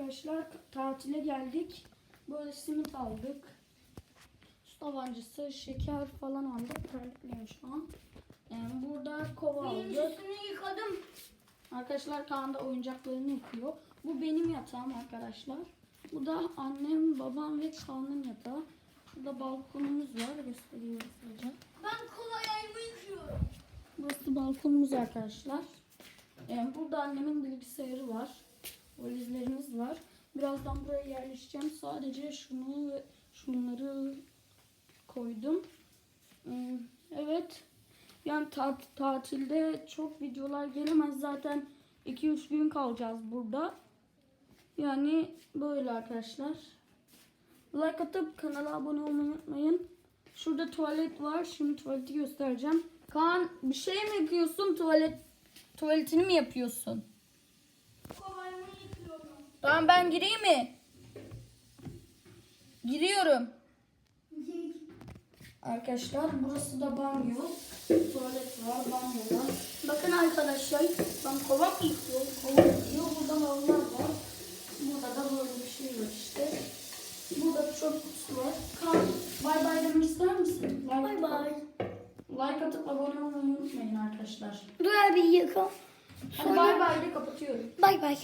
arkadaşlar tatile geldik. Böyle simit aldık. Su tabancası, şeker falan aldık. Terlikliyim şu an. Yani burada kova aldık. Üstünü yıkadım. Arkadaşlar Kaan da oyuncaklarını yıkıyor. Bu benim yatağım arkadaşlar. Bu da annem, babam ve Kaan'ın yatağı. Burada balkonumuz var. Gösteriyorum size. Ben kolayımı yıkıyorum. Burası balkonumuz arkadaşlar. Ee, burada annemin bilgisayarı var. Valizlerimiz var. Birazdan buraya yerleşeceğim. Sadece şunu ve şunları koydum. Ee, evet. Yani tat- tatilde çok videolar gelemez. Zaten 2-3 gün kalacağız burada. Yani böyle arkadaşlar. Like atıp kanala abone olmayı unutmayın. Şurada tuvalet var. Şimdi tuvaleti göstereceğim. Kaan bir şey mi yapıyorsun? Tuvalet tuvaletini mi yapıyorsun? Tamam ben gireyim mi? Giriyorum. Arkadaşlar burası da banyo. Tuvalet var, banyo var. Bakın arkadaşlar ben kova yıkıyorum. Kova yıkıyor. Burada havlular var. Burada da böyle bir şey var işte. Burada çöp kutusu var. Kaan bay bay demek ister misin? Bay bay. Like atıp abone olmayı unutmayın arkadaşlar. Dur abi yıka. Hadi bay bay de kapatıyorum. Bay bay.